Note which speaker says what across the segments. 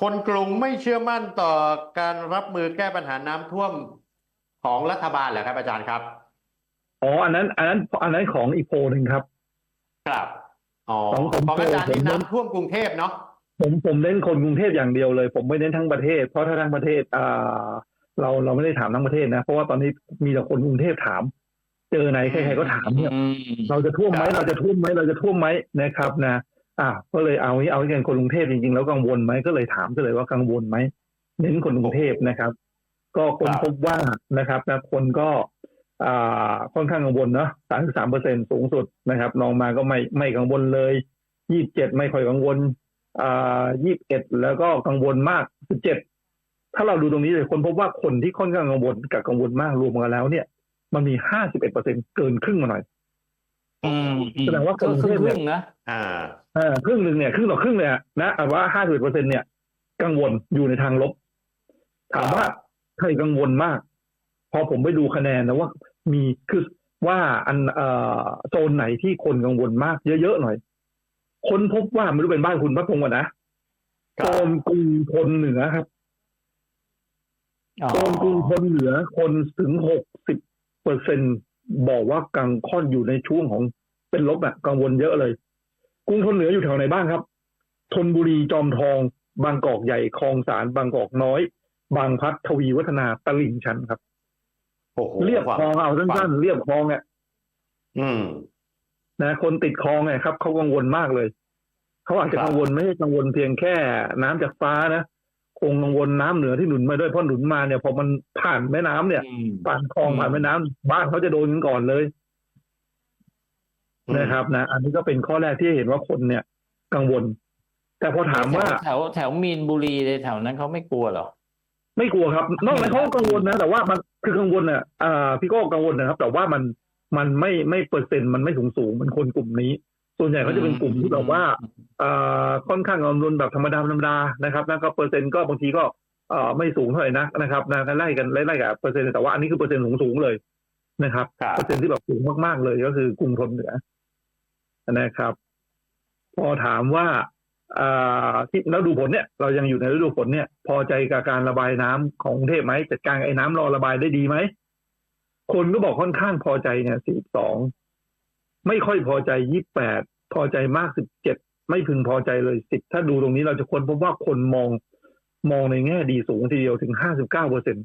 Speaker 1: คนกรุงไม่เชื่อมั่นต่อการรับมือแก้ปัญหาน้ำท่วมของรัฐบาลเหรอครับอาจารย์ครับ
Speaker 2: อ๋ออันนั้น อันนั้นอันนั้นของอีกโพลหนึ่งครับ
Speaker 1: ครับอ๋อ
Speaker 2: ของผม
Speaker 1: ของอาจารย์
Speaker 2: ผม
Speaker 1: นี่
Speaker 2: ผม
Speaker 1: น้ำท่วมกรุงเทพเนาะ
Speaker 2: ผมผมเน้นคนกรุงเทพอย่างเดียวเลย ผมไม่เน้นทั้งประเทศ เพราะถ้าทั้งประเทศอ่าเราเราไม่ได้ถามทั้งประเทศนะ เพราะว่าตอนนี้มีแต่คนกรุงเทพถาม เจอไหนใครๆก็ถามเนี่ย
Speaker 3: อืม
Speaker 2: เราจะท่วมไหมเราจะท่วมไหมเราจะท่วมไหมนะครับนะ อ่าก็เลยเอาเอาให้กันคนกรุงเทพจริงๆ แล้วกังวลไหมก็เลยถามก็เลยว่ากังวลไหมเน้นคนกรุงเทพนะครับ ก็คนพบว่านะครับนะคนก็อ่าค่อนข้างกังวลเนาะสามสิบสามเปอร์เซ็นสูงสุดนะครับลองมาก็ไม่ไม่กังวลเลยยี่สิบเจ็ดไม่ค่อยกังวลอ่ายี่สิบเอ็ดแล้วก็กังวลมากสิบเจ็ดถ้าเราดูตรงนี้เลยคนพบว่าคนที่ค่อนข้างกังวลกับกังวลมากรวมกันแล้วเนี่ย มันมีห้าสิบเอ็ดเปอร์เซ็นเกินครึ่งมาหน่อย
Speaker 3: อืมอืม
Speaker 2: แสดงว่า
Speaker 3: ก็
Speaker 2: กรุง
Speaker 3: ค
Speaker 2: เท
Speaker 3: รึ่
Speaker 2: พ
Speaker 3: ง
Speaker 2: เนี่ย
Speaker 3: ครึ่งนะ
Speaker 1: อ่า
Speaker 2: เออครึ่งหนึ่งเนี่ยครึ่งต่อครึ่งเลยอะนะเอาว่าห้าสิบเปอร์เซ็นเนี่ย กังวลอยู่ในทางลบ ถามว่าใครกังวลมาก พอผมไปดูคะแนนนะว่า มีคือว่าอันเอ่อโซนไหนที่คนกังวลมาก เยอะๆหน่อย คนพบว่าไม่รู้เป็นบ้านคุณพระพงศ์ก่อนนะ
Speaker 1: ครั
Speaker 2: โซ
Speaker 1: บ
Speaker 2: นกรุงทนเหนือครับ
Speaker 3: อ๋อ
Speaker 2: โซนกรุงทนเหนือคนถึงหกสิบเปอร์เซ็น บอกว่ากังค่อนอยู่ในช่วงของเป็นลบอะกังวลเยอะเลยกรุงทนเหนืออยู่แถวไหนบ้างครับธนบุรีจอมทอง บางกอกใหญ่คลองสารบางกอกน้อย บางพลัดทวีวัฒนาตลิ่งชันครับ
Speaker 1: โอ้โห
Speaker 2: เรียบคลองเอาสั้นๆเรียบคลองเนี่ย
Speaker 1: อืม
Speaker 2: นะ คนติดคลองไงครับเขากังวลมากเลยเขาอาจจะ
Speaker 1: ครับ
Speaker 2: กังวลไม่ใช่กังวลเพียงแค่น้ำจากฟ้านะ คงกังวลน้ำเหนือที่หนุนมาด้วยเพราะหนุนมาเนี่ยพอมันผ่านแม่น้ำเนี่ย
Speaker 3: อืม
Speaker 2: ผ่านคลอง
Speaker 3: อืม
Speaker 2: ผ่านแม่น้ำบ้านเขาจะโดนกันก่อนเลย
Speaker 1: อืม
Speaker 2: นะครับ นะ อันนี้ก็เป็นข้อแรกที่เห็นว่าคนเนี่ย กังวล แต่พอถามว่า
Speaker 3: แถวแถวมีนบุรีเลยแถวนั้นเขาไม่กลัวเหรอ
Speaker 2: ไม่กลัวครับ นอกนั้นเขาก็กังวลนะ แต่ว่ามันคือกังวลอะอ่าพี่โก็กังวลนะครับ แต่ว่ามันมันไม่ไม่เปอร์เซ็นต์มันไม่สูงสูงมันคนกลุ่มนี้ ส่วนใหญ่เขาจะเป็นกลุ่มที่แบบว่าอ่าค่อนข้างกังวลแบบธรรมดาธรรมดานะครับแล้วก็เปอร์เซ็นต์ก็บางทีก็เอ่อไม่สูงเท่าไหร่นักนะครับนะไล่กันไล่ไล่กับเปอร์เซ็นต์แต่ว่าอันนี้คือเปอร์เซ็นต์สูงสูงๆเลยนะครับ
Speaker 1: ครับ
Speaker 2: เปอร์เซ็นต์ที่แบบสูงมากๆเลยก็คือกรุงทนเหนือนะครับ พอถามว่าอ่าที่แล้วดูผลเนี่ยเรายังอยู่ในฤดูฝนเนี่ย พอใจกับการระบายน้ำของกรุงเทพไหมจัดการไอ้น้ำรอระบายได้ดีไหมคนก็บอกค่อนข้างพอใจเนี่ยสี่สอง ไม่ค่อยพอใจยี่แปดพอใจมากสิบเจ็ดไม่พึงพอใจเลยสิบถ้าดูตรงนี้เราจะค้นพบว่าคนมองมองในแง่ดีสูงทีเดียวถึงห้าสิบเก้าเปอร์เซ็น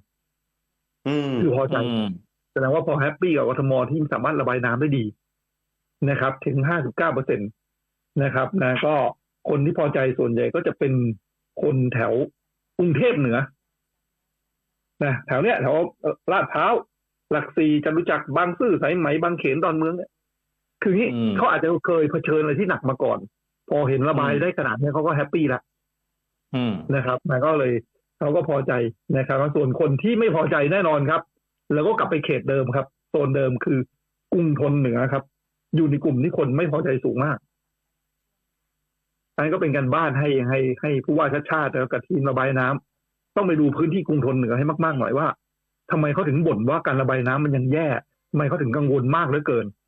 Speaker 1: อืม
Speaker 2: คือพอใจ
Speaker 3: อืม
Speaker 2: แสดงว่าพอแฮปปี้กับกทมที่สามารถระบายน้ำได้ดีนะครับ ถึง59เปอร์เซ็นตนะครับนะก็คนที่พอใจส่วนใหญ่ก็จะเป็นคนแถวกรุงเทพเหนือนะแถวเนี้ยแถวเอ่อลาดพร้าวหลักสี่จตุจักรบางซื่อสายไหมบางเขนดอนเมืองเนี่ย คืองี้
Speaker 3: อืม
Speaker 2: เขาอาจจะเคยเผชิญอะไรที่หนักมาก่อน พอเห็นระบาย
Speaker 3: อืม
Speaker 2: ได้ขนาดเนี้ยเขาก็แฮปปี้ละ
Speaker 3: อืม
Speaker 2: นะครับมันก็เลยเขาก็พอใจนะครับส่วนคนที่ไม่พอใจแน่นอนครับ แล้วก็กลับไปเขตเดิมครับโซนเดิมคือกรุงทนเหนือครับ อยู่ในกลุ่มที่คนไม่พอใจสูงมากอันนนก็เป็นการบ้านให้ให้ให้ผู้ว่าชาติชาติแล้วกับทีมระบายน้ำต้องไปดูพื้นที่กรุงทนเหนือให้มากๆหน่อยว่าทำไมเขาถึงบ่นว่าการระบายน้ำมันยังแย่ทำไมเขาถึงกังวลมากเหลือเกิน
Speaker 3: อืม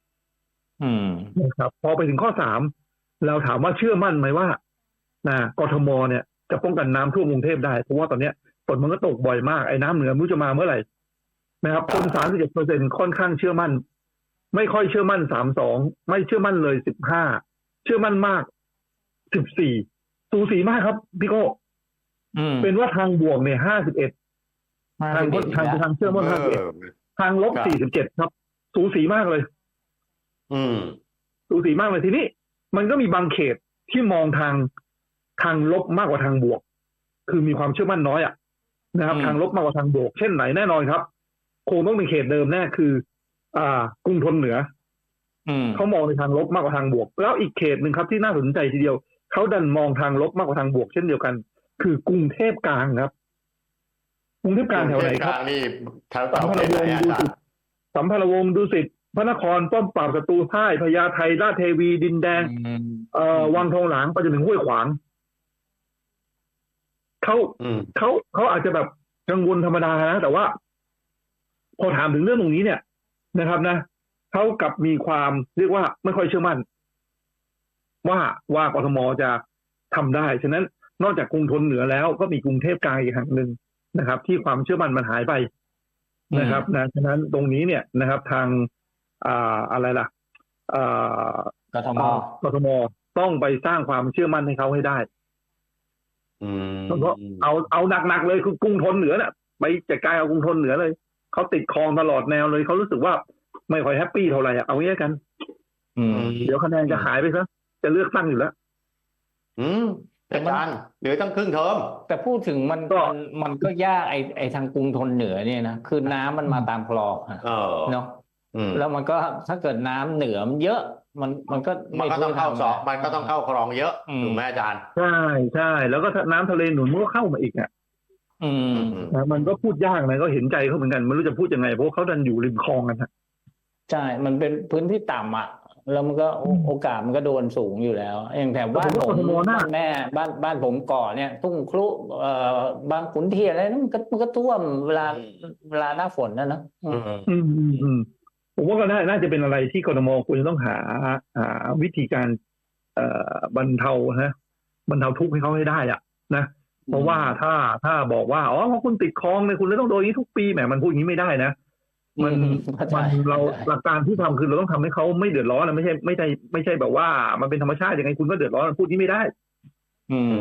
Speaker 2: นะครับ พอไปถึงข้อสามเราถามว่าเชื่อมั่นไหมว่านะกทมเนี่ย จะป้องกันน้ำท่วมกรุงเทพได้เพราะว่าตอนเนี้ยฝนมันก็ตกบ่อยมากไอ้น้ำเหนือไม่รู้จะมาเมื่อไหร่นะครับคนสามสิบเอ็ดเปอร์เซ็นค่อนข้างเชื่อมั่น ไม่ค่อยเชื่อมั่นสามสองไม่เชื่อมั่นเลยสิบห้าเชื่อมั่นมากสิบสี่สูสีมากครับพี่โก้
Speaker 3: อืม
Speaker 2: เป็นว่าทางบวกเนี่ยห้าสิบเอ็ด
Speaker 3: มา
Speaker 2: ทาง
Speaker 3: สิบเอ็ด
Speaker 2: ทาง
Speaker 3: อีกแล้ว
Speaker 2: ทางเชื่อมั่นห้าสิบเอ็ด
Speaker 1: เออ
Speaker 2: ทางลบ
Speaker 1: ครับ
Speaker 2: สี่สิบเจ็ดครับ สูสีมากเลย
Speaker 1: อืม
Speaker 2: สูสีมากเลยทีนี้ มันก็มีบางเขตที่มองทางทางลบมากกว่าทางบวก คือมีความเชื่อมั่นน้อยอะนะครับ ทางลบมากกว่าทางบวก เช่นไหนแน่นอนครับ คงต้องเป็นเขตเดิมแน่คือ อ่ากรุงทนเหนือ
Speaker 3: อืม
Speaker 2: เขามองในทางลบมากกว่าทางบวก แล้วอีกเขตหนึ่งครับที่น่าสนใจทีเดียวเขาดันมองทางลบมากกว่าทางบวก เช่นเดียวกัน คือกรุงเทพกลางครับกรุงเทพกลางแถวไหนครับ
Speaker 1: กลางนี่แถว
Speaker 2: สั
Speaker 1: แถ
Speaker 2: ม
Speaker 1: ว
Speaker 2: พัน
Speaker 1: เข
Speaker 2: ธ
Speaker 1: ต
Speaker 2: ว
Speaker 1: ไหน
Speaker 2: งศ์
Speaker 1: อา
Speaker 2: ดู
Speaker 1: จาร
Speaker 2: สิต
Speaker 1: ย์
Speaker 2: สัมพันธวงศ์ดูสิต พระนครป้อมปราบศัตรูพ่ายพญาไทราชเทวีดินแดง
Speaker 3: อืม
Speaker 2: เอ่อวังทองหลางไปจนถึงห้วยขวางเขา
Speaker 1: อืม
Speaker 2: เขาเขาอาจจะแบบกังวลธรรมดานะ แต่ว่า พอถามถึงเรื่องตรงนี้เนี่ยนะครับนะเขากลับมีความเรียกว่าไม่ค่อยเชื่อมั่น ว่าว่ากทมจะทำได้ ฉะนั้นนอกจากกรุงทนเหนือแล้วก็มีกรุงเทพกลางอีกแห่งหนึ่งนะครับ ที่ความเชื่อมั่นมันหายไปนะครับนะฉะนั้นตรงนี้เนี่ยนะครับ ทาง อ่าอะไรล่ะอ่าก
Speaker 3: ทม
Speaker 2: กทมต้องไปสร้างความเชื่อมั่นให้เขาให้ได้
Speaker 1: อืม
Speaker 2: เพราะเอาเอาหนักๆเลยคือกรุงทนเหนือเนี่ยไปจัดการเอากรุงทนเหนือเลยเขาติดคลองตลอดแนวเลยเขารู้สึกว่าไม่ค่อยแฮปปี้เท่าไหร่อะเอางี้กัน
Speaker 3: อืม
Speaker 2: เดี๋ยวคะแนนจะหายไปซะจะเลือกตั้งอยู่แล้ว
Speaker 1: อืมอาจารย์เหลือตั้งครึ่งเทอม
Speaker 3: แต่พูดถึงมัน
Speaker 2: ก็
Speaker 3: มันมันก็ยากไอไอทางกรุงทนเหนือเนี่ยนะคือน้ำมันมาตามคลองอะ
Speaker 1: เออ
Speaker 3: เนาะ
Speaker 1: อืม
Speaker 3: แล้วมันก็ถ้าเกิดน้ำเหนือมันเยอะ มันมันก็
Speaker 1: มันก็ต้องเข้าสอบมันก็ต้องเข้าคลองเยอะ
Speaker 3: อืม
Speaker 1: ถูกไหมอาจารย์
Speaker 2: ใช่ใช่แล้วก็น้ำทะเลหนุนมันก็เข้ามาอีกอะ
Speaker 3: อืม
Speaker 2: นะมันก็พูดยากนะก็เห็นใจเขาเหมือนกันไม่รู้จะพูดยังไงเพราะเขาดันอยู่ริมคลองกันฮะ
Speaker 3: ใช่ มันเป็นพื้นที่ต่ำอะแล้วมันก็โอโอกาสมันก็โดนสูงอยู่แล้วอย่างแถวบ้านผมบ้านแม่บ้านบ้านผมก่อนเนี่ย ทุ่งครุเอ่อบางขุนเทียนอะไรนั่นมันก็มันก็ท่วมเวลา
Speaker 1: อืม
Speaker 3: เวลาหน้าฝนนะเนอะอื
Speaker 1: อื
Speaker 3: ม
Speaker 1: ม
Speaker 2: อืมอืมอืม ผมว่าก็น่าน่าจะเป็นอะไรที่กรทมควรจะต้องหาหาวิธีการเอ่อบรรเทาฮะบรรเทาทุกข์ให้เขาให้ได้อะนะเพราะว่าถ้าถ้าบอกว่าอ๋อเพราะคุณติดคลองเนี่ยคุณเลยต้องโดนอย่างนี้ทุกปีแหมมันพูดอย่างนี้ไม่ได้นะมัน
Speaker 3: อืเข้าใจ
Speaker 2: มันเราหลักการที่ทำคือเราต้องทำให้เขาไม่เดือดร้อนนะไม่ใช่ไม่ใช่ไม่ใช่แบบว่า มันเป็นธรรมชาติยังไงคุณก็เดือดร้อนพูดนี้ไม่ได้
Speaker 3: อืม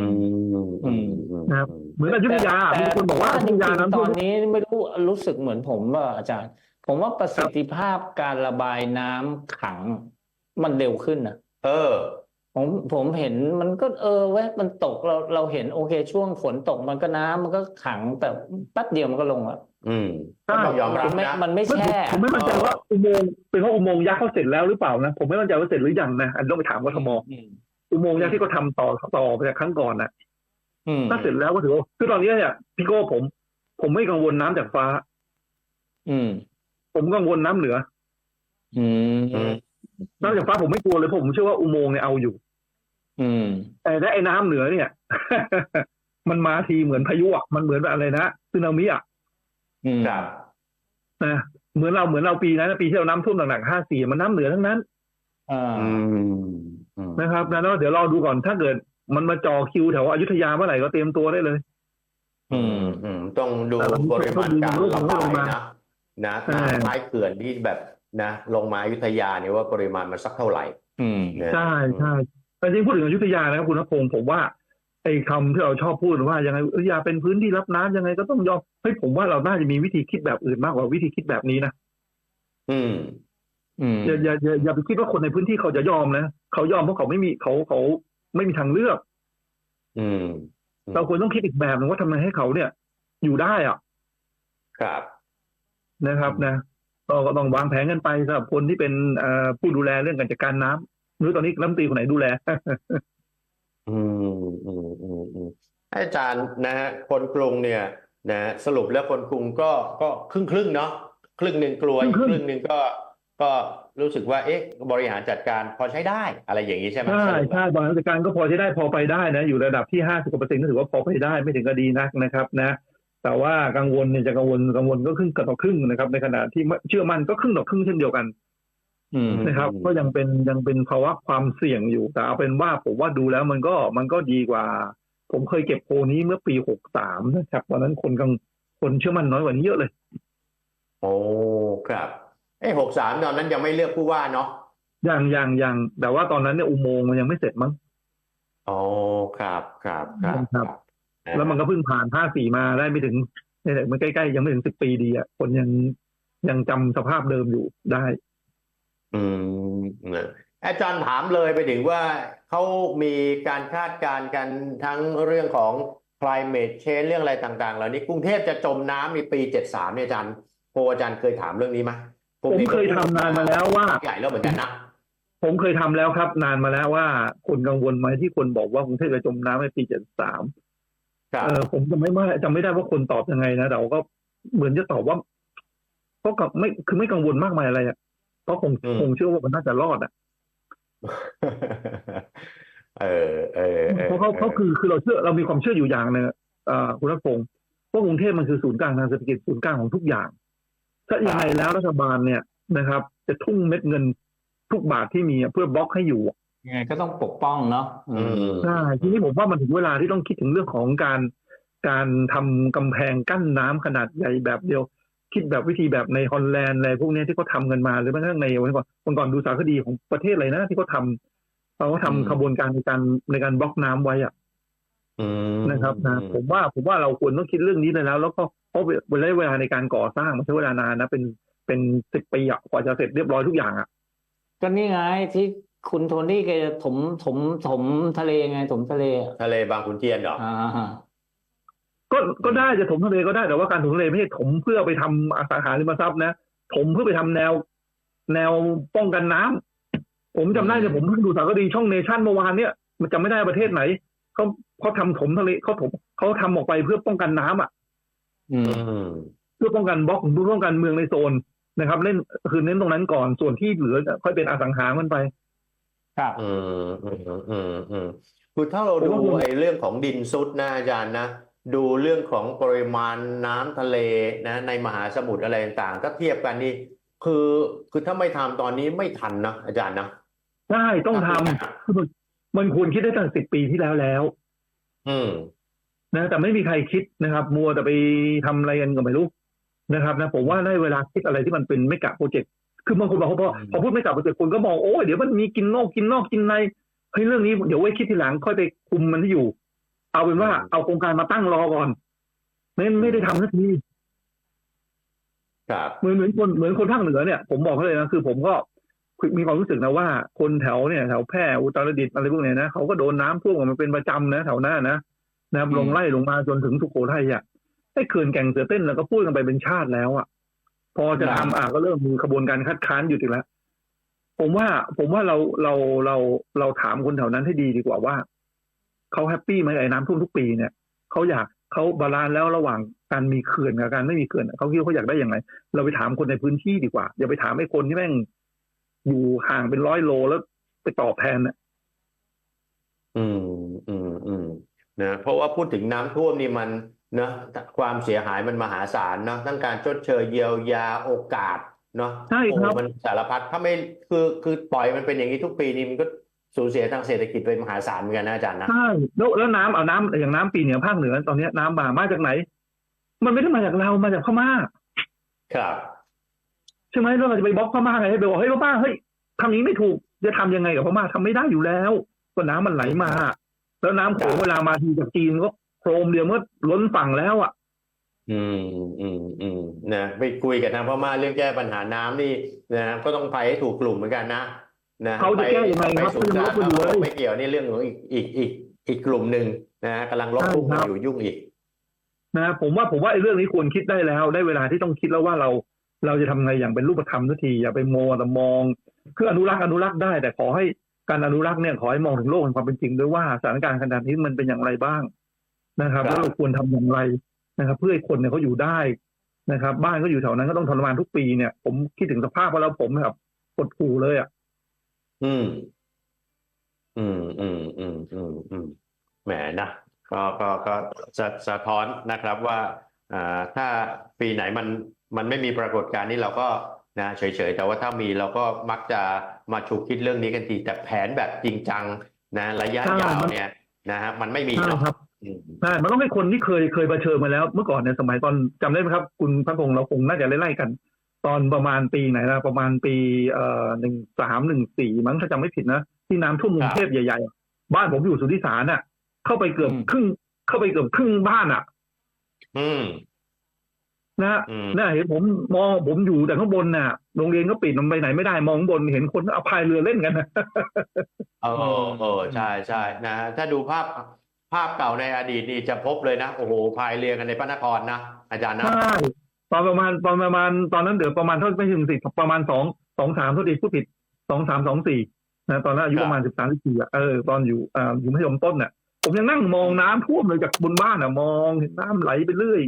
Speaker 1: อืม
Speaker 2: นะครับเหมือนอยุธยา
Speaker 3: แต่
Speaker 2: มีคนบอกว่าอ
Speaker 3: จ
Speaker 2: ยุ
Speaker 3: ริ
Speaker 2: ธ
Speaker 3: ง
Speaker 2: ยา
Speaker 3: ๆ
Speaker 2: น้ำ
Speaker 3: ต
Speaker 2: ท่
Speaker 3: อ
Speaker 2: วม
Speaker 3: นนี้ไม่รู้รู้สึกเหมือนผมว่าอาจารย์ ผมว่าประสิทธิภาพการระบายน้ำขังมันเร็วขึ้นนะ
Speaker 1: เออ
Speaker 3: ผมผมเห็นมันก็เออเว้ยมันตกเราเราเห็นโอเคช่วงฝนตกมันก็น้ำมันก็ขังแต่แป๊บเดียวมันก็ลงแล้ว
Speaker 1: อืม
Speaker 2: ใช่
Speaker 1: ก็ต้องยอม
Speaker 3: มั
Speaker 1: รับ
Speaker 3: นไม่
Speaker 1: นะ
Speaker 3: มันไม่
Speaker 2: ไม่
Speaker 3: แช่
Speaker 2: ผมไม่มั่นใจว่าอุโมงค์เป็นเพราะอุโมงค์ยักษ์เขาเสร็จแล้วหรือเปล่านะผมไม่มั่นใจว่าเสร็จหรือยังนะอันต้องไปถามกทม
Speaker 3: อืม
Speaker 2: อุโมงค์ยักษ์ที่เขาทำต่อต่อไปจากครั้งก่อนนะ
Speaker 3: อืม
Speaker 2: ถ้าเสร็จแล้วก็ถือว่าคือตอนนี้เนี่ยพี่โก้ผม ผมไม่กังวลน้ำจากฟ้า
Speaker 3: อืม
Speaker 2: ผมกังวลน้ำเหนือ
Speaker 3: อืม
Speaker 1: อืม
Speaker 2: น้ำจากฟ้าผมไม่กลัวเลยเพราะผมเชื่อว่าอุโมงค์เนี่ยเอาอยู่
Speaker 3: อืม
Speaker 2: แต่ถ้าไอ้น้ำเหนือเนี่ย มันมาทีเหมือนพายุอะมันเหมือนแบบอะไรนะสึนามิอะ
Speaker 3: อืม
Speaker 1: ครับ
Speaker 2: นะเหมือนเราเหมือนเราปีนั้นนะปีที่เราน้ำท่วมหนักๆห้าสี่มันน้ำเหนือทั้งนั้น
Speaker 3: อ่า
Speaker 1: อืมอืม
Speaker 2: นะครับนะแล้วเดี๋ยวรอดูก่อนถ้าเกิดมันมาจ่อคิวแถวอยุธยาเมื่อไหร่ก็เตรียมตัวได้เลย
Speaker 3: อื
Speaker 1: อื
Speaker 3: ม
Speaker 1: มอืมต้องดู
Speaker 2: แต่เรา
Speaker 1: ปริมาณการ
Speaker 2: ต้องดู
Speaker 1: ระบาย
Speaker 2: ลงมา
Speaker 1: นะ นะ
Speaker 2: ใช่
Speaker 1: น้ำท้ายเขื่อนที่แบบนะ ลงมาอยุธยาเนี่ยว่าปริมาณมันสักเท่าไหร่
Speaker 3: อืม
Speaker 1: เนี่ย
Speaker 2: ใช่ใช่แต่จริงพูดถึงอยุธยานะครับคุณนพงศ์ผมว่าไอ้คำที่เราชอบพูดว่ายังไงอยุธยาเป็นพื้นที่รับน้ำยังไงก็ต้องยอมเฮ้ยผมว่าเราน่าจะมีวิธีคิดแบบอื่นมากกว่าวิธีคิดแบบนี้นะ
Speaker 1: อืม
Speaker 3: อืม
Speaker 2: อย่าอย่าอย่าอย่าไปคิดว่าคนในพื้นที่เขาจะยอมนะเขายอมเพราะเขาไม่มีเขาเขาไม่มีทางเลือก
Speaker 1: อืม
Speaker 2: เราควรต้องคิดอีกแบบหนึงว่าทำไงให้เขาเนี่ย อยู่ได้อะ
Speaker 1: ครับ
Speaker 2: นะครับนะก็ก็ต้องวางแผนกันไปสำหรับคนที่เป็นเอ่อผู้ดูแลเรื่องการจัดการน้ำไม่รู้ตอนนี้รัฐมนตรีคนไหนดูแล
Speaker 1: อืมอืมอืมอืมอาจารย์นะฮะคนกรุงเนี่ยนะฮะสรุปแล้วคนกรุงก็ก็ครึ่งครึ่งเนาะครึ่งหนึ่งกลัวอีก
Speaker 2: ครึ่งๆ
Speaker 1: ครึ่งหนึ่งก็ก็รู้สึกว่าเอ๊ะบริหารจัดการพอใช้ได้อะไรอย่างนี้ใช่ไหม
Speaker 2: ใช่
Speaker 1: สรุป
Speaker 2: ใช่บริหารจัดการก็พอใช้ได้พอไปได้นะ อยู่ระดับที่ห้าสิบกว่าเปอร์เซ็นต์ก็ถือว่าพอไปได้ไม่ถึงกับดีนักนะครับ นะ แต่ว่ากังวลเนี่ยจะกังวลกังวลก็ครึ่งต่อครึ่งนะครับ ในขณะที่เชื่อมั่นก็ครึ่งต่อครึ่งเช่นเดียวกัน
Speaker 3: อืม
Speaker 2: นะครับ ก็ยังเป็นยังเป็นภาวะความเสี่ยงอยู่แต่เอาเป็นว่าผมว่าดูแล้วมันก็มันก็ดีกว่า ผมเคยเก็บโพลนี้เมื่อปีหกสามนะครับวันนั้นคนกังคนเชื่อมั่นน้อยกว่านี้เยอะเลย
Speaker 1: โอ้ครับเอ้หกสามตอนนั้นยังไม่เลือกผู้ว่าเนาะ
Speaker 2: ยังยังยังแต่ว่าตอนนั้นเนี่ยอุโมงค์มันยังไม่เสร็จมั้ง
Speaker 1: อ๋อครับครับครับ
Speaker 2: ครับ
Speaker 1: นะ
Speaker 2: แล้วมันก็เพิ่งผ่านห้าสี่มาได้ไม่ถึงเนี่ยมันใกล้ๆยังไม่ถึงสิบปีดีอะคนยังยังจำสภาพเดิมอยู่ได้
Speaker 1: อืมนะอาจารย์ถามเลยไปถึงว่าเขามีการคาดการณ์กันทั้งเรื่องของ climate change เรื่องอะไรต่างๆ เหล่านี้กรุงเทพจะจมน้ำในปีเจ็ดสามเนี่ยอาจารย์โพอาจารย์เคยถามเรื่องนี้ไหม
Speaker 2: ผมเคยทำนานมาแล้วว่า
Speaker 1: ใหญ่แล้วเหมือนกันนะ
Speaker 2: ผมเคยทำแล้วครับ นานมาแล้วว่าคนกังวลไหมที่คนบอกว่ากรุงเทพจะจมน้ำในปีเจ็ดสาม
Speaker 1: ครับ
Speaker 2: เออผมจำไม่ได้จำไม่ได้ว่าคนตอบยังไงนะแต่ว่าก็เหมือนจะตอบว่าก็กับไม่คือไม่กังวลมากมายอะไรอะเพราะคงคงเชื่อว่ามันน่าจะรอดอะ
Speaker 1: เออเออเออ
Speaker 2: เพราะเขาเขาคือคือเราเชื่อเรามีความเชื่ออยู่อย่างหนึงอะอ่าคุณรัฐพงศ์ว่ากรุงเทพมันคือศูนย์กลางทางเศรษฐกิจศูนย์กลางของทุกอย่าง ถ้ายังไงแล้วรัฐบาลเนี่ยนะครับ จะทุ่มเม็ดเงินทุกบาทที่มีอะเพื่อบล็อกให้อยู่อะ
Speaker 3: ยังไงก็ต้องปกป้องเนาะอื
Speaker 1: อื
Speaker 3: ม
Speaker 1: ม
Speaker 2: ใช่ทีนี้ผมว่ามันถึงเวลาที่ต้องคิดถึงเรื่องของการ การทำกำแพงกั้นน้ำขนาดใหญ่แบบเดียว คิดแบบวิธีแบบในฮอลแลนด์อะไรพวกเนี้ยที่เขาทำกันมาหรือแม้กระทั่งในวันก่อนวันก่อนดูสารคดีของประเทศอะไรนะที่เขาทำเขาก็ทำ
Speaker 1: อืม
Speaker 2: ขบวนการในการในการบล็อกน้ำไว้อะ
Speaker 1: อืม
Speaker 2: นะครับนะผมว่าผมว่าเราควรต้องคิดเรื่องนี้เลยแล้ว แล้วก็เพราะเวลาเวลาในการก่อสร้างมันใช้เวลานานนะเป็นเป็นสิบปีอะกว่าจะเสร็จเรียบร้อยทุกอย่างอะ
Speaker 3: ก็นี่ไงที่ คุณโทนี่แกจะถมถมถมทะเลไงถมทะเลอะ
Speaker 1: ทะเลบางขุนเทียนเหรอ
Speaker 3: อ่า
Speaker 2: ก็ก็ได้จะถมทะเลก็ได้แต่ว่าการถมทะเลไม่ใช่ถมเพื่อไปทำอสังหาริมทรัพย์นะถมเพื่อไปทำแนว แนวป้องกันน้ำผมจำได้เนี่ยผมเพิ่งดูสารคดีช่องเนชั่นเมื่อวานเนี่ย มันจำไม่ได้ประเทศไหนเขาเขาทำถมทะเลเขาถมเขาทำออกไปเพื่อป้องกันน้ำอะ
Speaker 3: อืม
Speaker 1: อืม
Speaker 2: เพื่อป้องกันบล็อกเพื่อป้องกันเมืองในโซนนะครับ เล่นคือเน้นตรงนั้นก่อนส่วนที่เหลือค่อยเป็นอสังหามันไป
Speaker 3: ครับ
Speaker 1: อืมอืมอืมอืมคือถ้าเรา
Speaker 2: ผม
Speaker 1: ดู
Speaker 2: ว่าผม
Speaker 1: ไอ้เรื่องของดินซุดนะอาจารย์นะ ดูเรื่องของปริมาณน้ำทะเลนะ ในมหาสมุทรอะไรต่างๆถ้าเทียบกันนี่คือคือถ้าไม่ทำตอนนี้ไม่ทันนะอาจารย์นะ
Speaker 2: ใช่ต้องทำ
Speaker 1: ครับ
Speaker 2: คือมันมันควรคิดได้ตั้งสิบปีที่แล้วแล้ว
Speaker 1: อืม
Speaker 2: นะแต่ไม่มีใครคิดนะครับ มัวแต่ไปทำอะไรกันก็ไม่รู้นะครับนะผมว่าได้เวลาคิดอะไรที่มันเป็นไม่กะโปรเจกต์ คือบางคนบอกว่าพอ
Speaker 1: อืม
Speaker 2: พอพูดไม่กะโปรเจกต์คนก็มองโอ้ยเดี๋ยวมันมีกินนอกกินนอกกินในเฮ้ยเรื่องนี้เดี๋ยวไว้คิดทีหลังค่อยไปคุมมันที่อยู่ เอาเป็นว่าเอาโครงการมาตั้งรอก่อนไม่ไม่ได้ทำสักที
Speaker 1: ครับ
Speaker 2: เหมือนเหมือนคนเหมือนคนภาคเหนือเนี่ยผมบอกเขาเลยนะคือ ผมก็มีความรู้สึกนะว่า คนแถวเนี่ยแถวแพร่อุตรดิตถ์อะไรพวกเนี้ยนะเขาก็โดนน้ำท่วมกันมาเป็นประจำนะแถวหน้านะนะครับ
Speaker 3: อืม
Speaker 2: ลงไล่ลงมาจนถึงสุโขทัยอะไอ้เขื่อนแก่งเสือเต้นแล้วก็พูดกันไปเป็นชาติแล้วอะ พอจะทำอะก็เริ่มมีขบวนการคัดค้านอยู่อีกแล้วผมว่า ผมว่าเราเราเราเราถามคนแถวนั้นให้ดีดีกว่าว่าเขาแฮปปี้ไหมไอ้น้ำท่วมทุกปีเนี่ยเขาอยากเขาบาลานซ์แล้วระหว่างการมีเขื่อนกับการไม่มีเขื่อนอะเขาคิดว่าเขาอยากได้อย่างไรเราไปถามคนในพื้นที่ดีกว่า อย่าไปถามไอ้คนที่แม่งอยู่ห่างเป็นร้อยโลแล้วไปตอบแทนน่ะ
Speaker 1: อืมอืมอืมนะเพราะว่าพูดถึงน้ำท่วมนี่มัน นะความเสียหายมันมหาศาลเนาะทั้งการชดเชยเยียวยาโอกาสเนาะ
Speaker 2: ใช่ครับ
Speaker 1: โอ้มันสารพัดถ้าไม่คือคือปล่อยมันเป็นอย่างนี้ทุกปีนี่มันก็สูญเสียทางเศรษฐกิจไปมหาศาลเหมือนกันนะอาจารย์นะ
Speaker 2: ใช่แล้วแล้วน้ำเอาน้ำอย่างน้ำปีเหนือภาคเหนือตอนเนี้ยน้ำมามาจากไหน มันไม่ได้มาจากเรามาจากพม่า
Speaker 1: ครับ
Speaker 2: ใช่ไหมแล้วเราจะไปบล็อกพม่าไงให้ไปบอกเฮ้ยพม่าเฮ้ยทำอย่างนี้ไม่ถูกจะทำยังไงกับพม่าทำไม่ได้อยู่แล้ว ก็น้ำมันไหลมา แล้วน้ำโขงเวลามาทีจากจีนก็ โครมเดียวมันก็ล้นฝั่งแล้วอะ
Speaker 1: อืมอืมอืมนะไปคุยกับทางพม่าเรื่องแก้ปัญหาน้ำนี่นะก็ต้องไปให้ถูกกลุ่มเหมือนกันนะนะ
Speaker 2: เขาจะแก้ยังไง
Speaker 1: ไป
Speaker 2: ครับ
Speaker 1: ศูนย์กลาง
Speaker 2: เขาจะลบไปเลย
Speaker 1: เขาบอกไม่เกี่ยวนี่เรื่องของอีกอีกอีกอีกกลุ่มหนึ่งนะกำลังลบ
Speaker 2: ใช่
Speaker 1: ทุกข์
Speaker 2: ค
Speaker 1: กั
Speaker 2: รั
Speaker 1: น
Speaker 2: บ
Speaker 1: อยู่ยุ่งอีก
Speaker 2: นะผมว่าผมว่าไอ้เรื่องนี้ควรคิดได้แล้ว ได้เวลาที่ต้องคิดแล้วว่าเราเราจะทำไงอย่างเป็นรูปธรรมสักที อย่าไปโมแต่มอง คืออนุรักษ์อนุรักษ์ได้ แต่ขอให้การอนุรักษ์เนี่ยขอให้มองถึงโลกแห่งความเป็นจริงด้วยว่าสถานการณ์ขนาดนี้มันเป็นอย่างไรบ้าง นะครับ
Speaker 1: ครับ
Speaker 2: แล้วเราควรทำอย่างไรนะครับ เพื่อให้คนเนี่ยเขาอยู่ได้นะครับ บ้านก็อยู่แถวนั้นก็ต้องทรมานทุกปีเนี่ย ผมคิดถึงสภาพว่าแล้วผมแบบกดขู่เลยอะ
Speaker 1: อืม อืมอืมอืมอืมอืมแหมนะก็ก็ก็สะสะท้อนนะครับว่าอ่าถ้าปีไหนมันมันไม่มีปรากฏการณ์นี้เราก็นะเฉยๆแต่ว่าถ้ามีเราก็มักจะมาฉุกคิดเรื่องนี้กันทีแต่แผนแบบจริงจังนะ ระยะ
Speaker 2: ใช่
Speaker 1: ยาว
Speaker 2: มัน
Speaker 1: เนี่ยนะฮะมันไม่มี
Speaker 2: ใช่
Speaker 1: เนาะ
Speaker 2: ครับ
Speaker 1: อืม
Speaker 2: ใช่มันต้องให้คนที่เคยเคยเผชิญมาแล้ว เมื่อก่อนเนี่ยสมัยตอนจำได้ไหมครับ คุณพระพงศ์เราคงน่าจะไล่ๆกัน ตอนประมาณปีไหนนะประมาณปีเอ่อหนึ่งสามหนึ่งสี่มั้งถ้าจำไม่ผิดนะที่น้ำท่วมกรุงเทพใหญ่ๆอะบ้านผมอยู่สุทธิสารน่ะ เข้าไปเกือบ
Speaker 3: อืม
Speaker 2: ครึ่ง เข้าไปเกือบครึ่งบ้านอะ
Speaker 1: อืม
Speaker 2: นะ
Speaker 1: อืม
Speaker 2: น่าเห็นผมมองผมอยู่แต่ข้างบนน่ะโรงเรียนก็ปิดมันไปไหนไม่ได้มองข้างบนเห็นคนเอาพายเรือเล่นกันนะ
Speaker 1: เออเออใช่ใช่นะฮะถ้าดูภาพ ภาพเก่าในอดีตนี่จะพบเลยนะ โอ้โหพายเรือกันในพระนครนะ อาจารย์นะ
Speaker 2: ใช่ตอนประมาณตอนประมาณตอนนั้นเดี๋ยวประมาณเท่าไม่ถึงสิประมาณสองสองสามเท่าทีพูดผิดสองสามสองสี่นะตอนนั้นอายุ
Speaker 1: ครับ
Speaker 2: ประมาณสิบสามสิบสี่อะเออตอนอยู่อ่าอยู่มัธยมต้นน่ะผมยังนั่งมองน้ำท่วมเลยจากบนบ้านอะ มองเห็นน้ำไหลไปเรื่อย